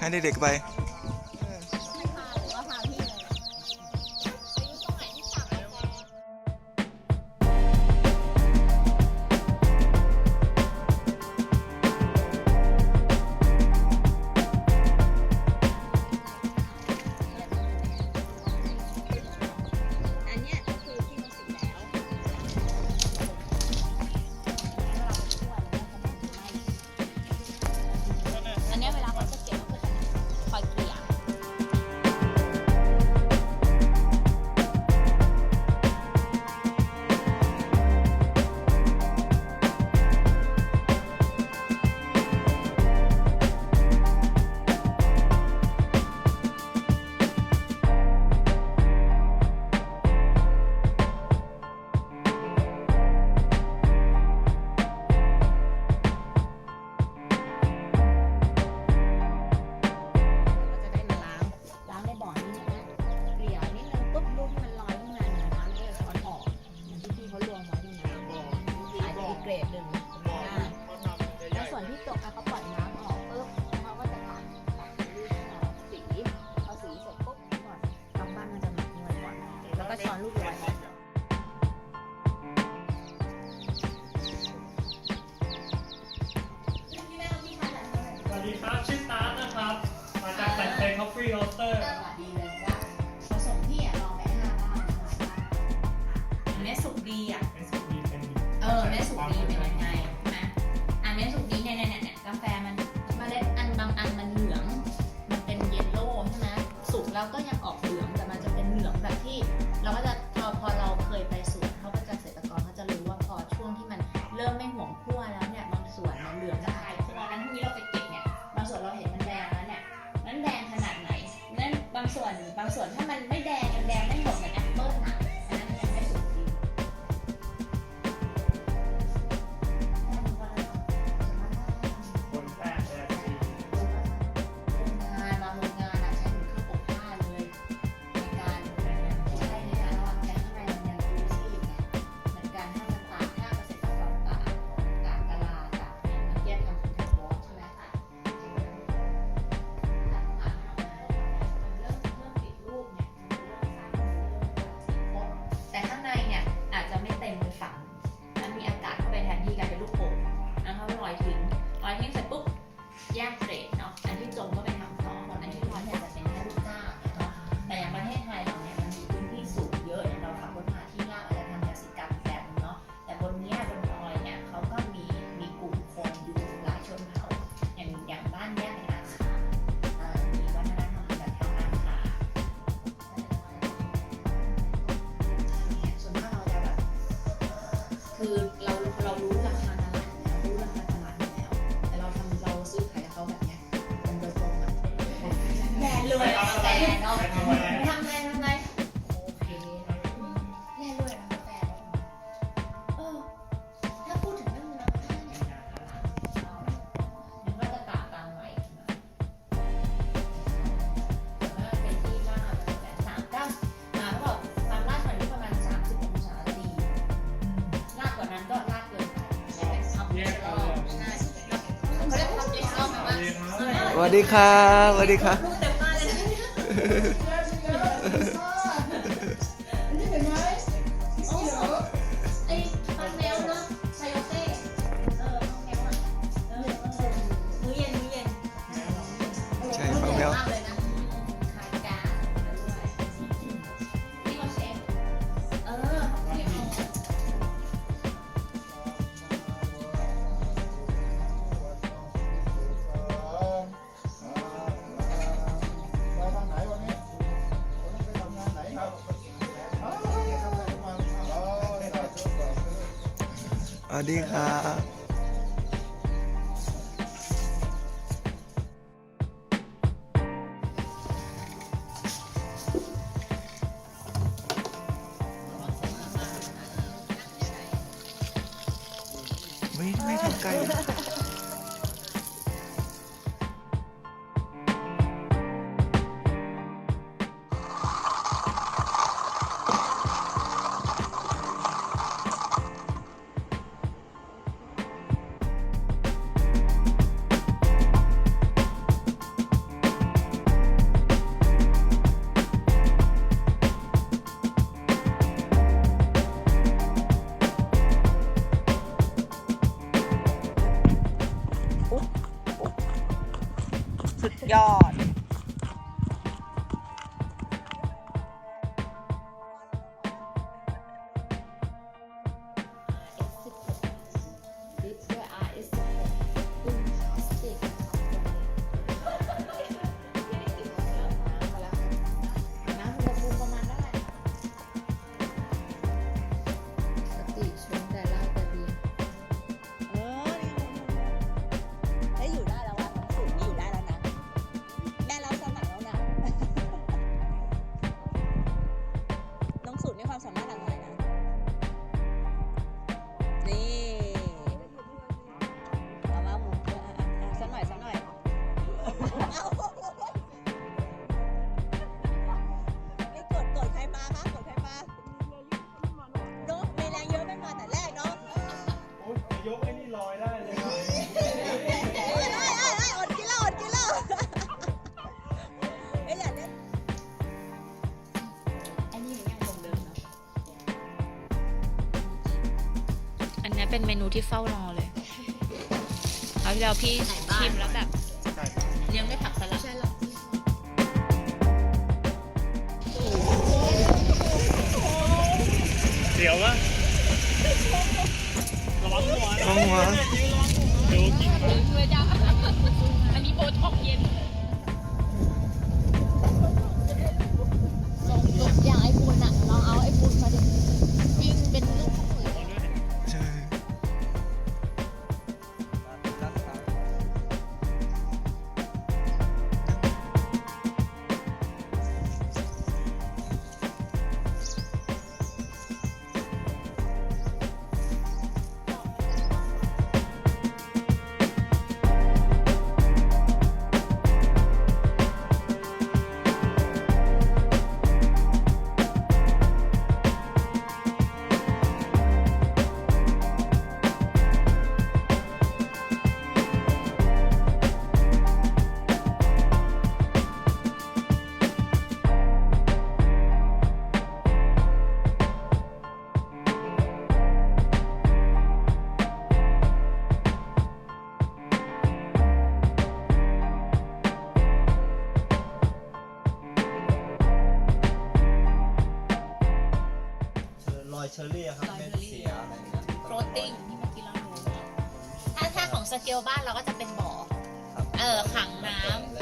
handy dick bye freehold third. ดีครับสวัสดีครับ วัสดีครับี่เฝ้ารอเลยเอาที่เราพี่ชิมแล้วแบบยังไม่ผักสลัดเดี๋ยวนะระวังหัวระวังหัวเดี๋ยวกินอันนี้โบท็อกเย็นานเราก็จะเป็นบ่อ เออขังน้ำ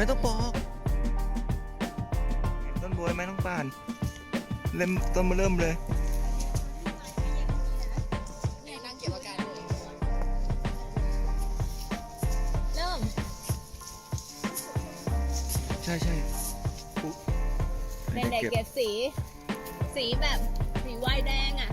ไม่ต้องปอกต้นบวยไม่ต้องป่านเริ่มต้นมาเริ่มเลยเริ่ม ใช่ใช่เป็นเด็กเก็บสี สีแบบสีวายแดงอะ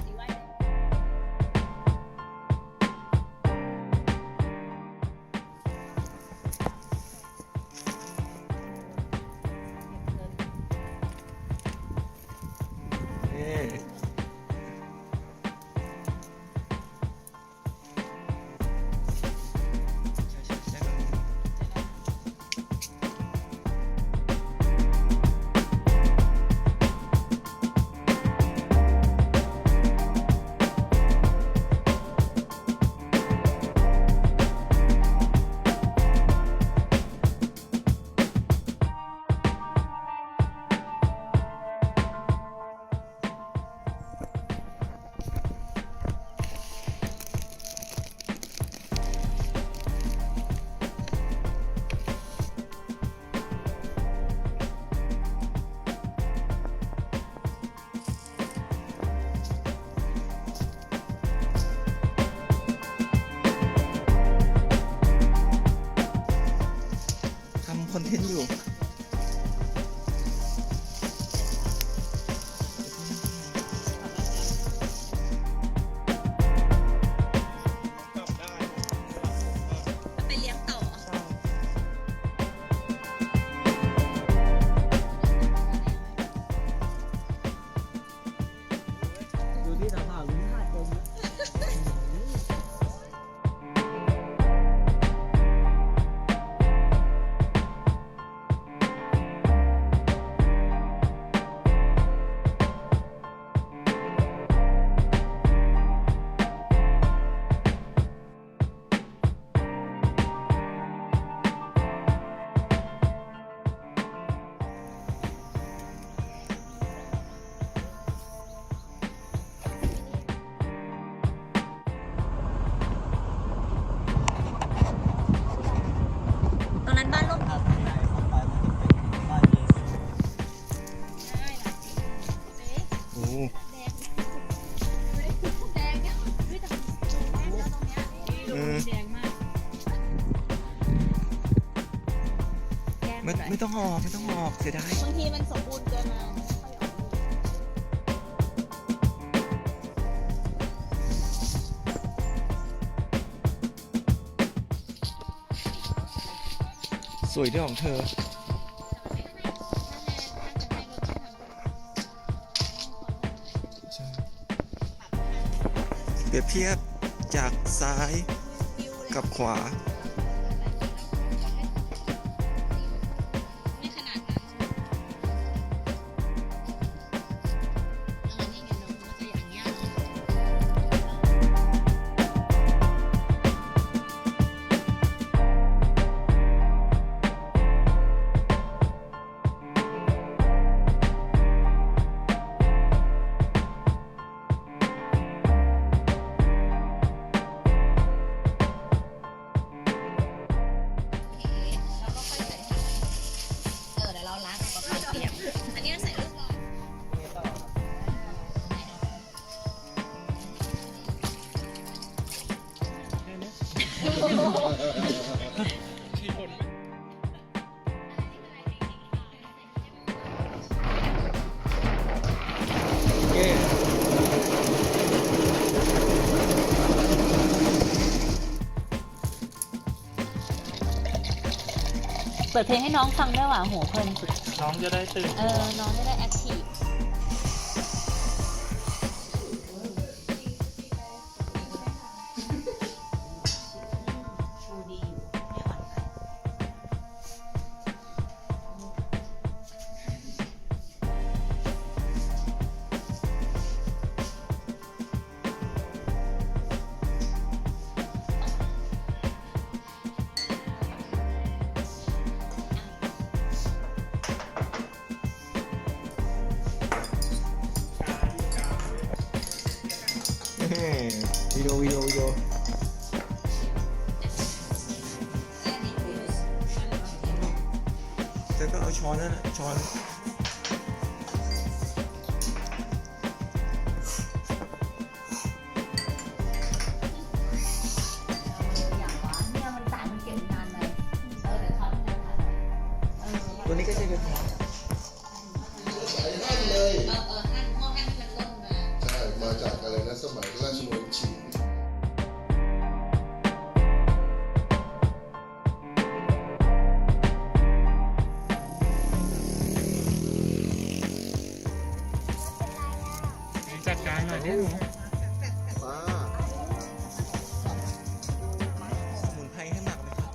컨텐츠 ห่อไม่ต้องออกไม่ต้องออกเสียดายบางทีมันสมบูรณ์เกินมาไม่ค่อยออกลูกสวยด้วยของเธอ เปรียบเทียบจากซ้ายกับขวา เปิดเพลงให้น้องฟังด้วยว่ะโหเพลินสุดน้องจะได้ตื่นเออ น้องจะได้แอคทีฟ แล้วก็ นี่ป้าสมุนไพรให้หนักเลยครับ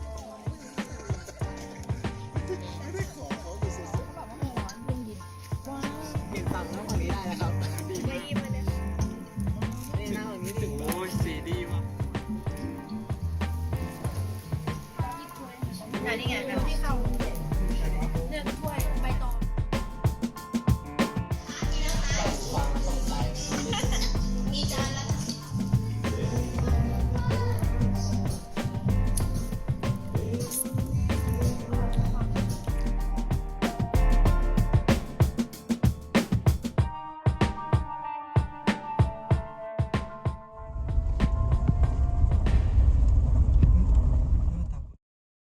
ไม่ได้ขอเขาดูสดๆเห็นฝั่งน้องฝั่งนี้ได้นะครับดีมากเลยนี่น้าฝั่งนี้ดิโอ้ยสีดีว่ะนี่ไงแบบที่เขา